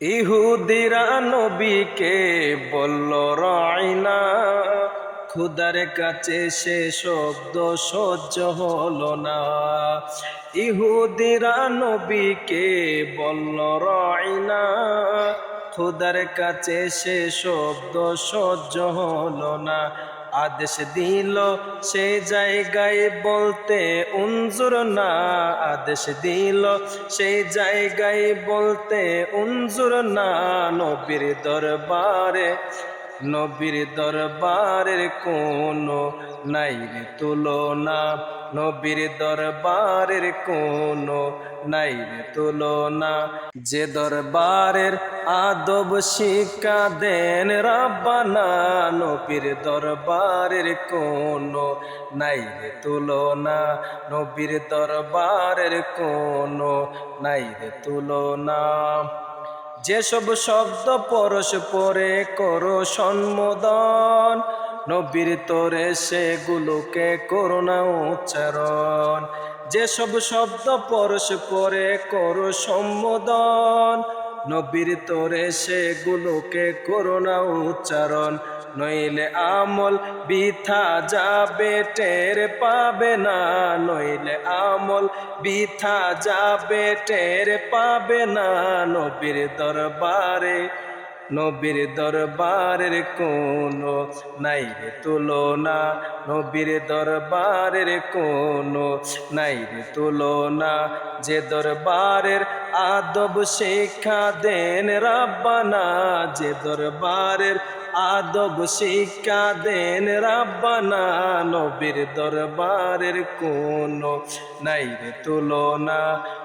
ইহুদিরা নবীকে বলল রাইনা খুদার কাছে সে শব্দ সহ্য হলো না। ইহুদিরা নবীকে বলল রাইনা খুদার কাছে সে শব্দ সহ্য হলো না। আদেশ দিল সে জায়গায় বলতে উঞ্জুর না। আদেশ দিল সে জায়গায় বলতে উঞ্জুর না। নবীর দরবারে নবীর দরবারের কোনো নাই রে তুলনা। নবীর দরবারের কোনো নাই রে তুলনা। যে দরবারের আদব শিক্ষা দেন রাব্বানা, নবীর দরবারের কোনো নাই রে তুলনা। নবীর দরবারের কোনো নাই রে তুলনা। যেসব শব্দ পরস্পরে করো সম্মোদন নবীর তোরে সেগুলোকে করোনা উচ্চারণ। যেসব শব্দ পরস্পরে করো সম্বোধন নবীর তোরে সেগুলোকে করোনা উচ্চারণ, নইলে আমল বিথা যাবে, টের পাবে না। নইলে আমল বিথা যাবে, টের পাবে না। নবীর দরবারে নবীর দরবারের কোনো নাই রে তুলনা। নবীর দরবারের কোনো নাই রে তুলনা। যে দরবারের আদব শিক্ষা দেন রাব্বানা, যে দরবারের আদব শিক্ষা দেন রাব্বানা, নবীর দরবারের কোন নাই রে তুলনা।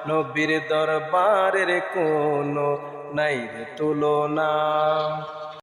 নবীর দরবারের কোন নাই রে তুলনা।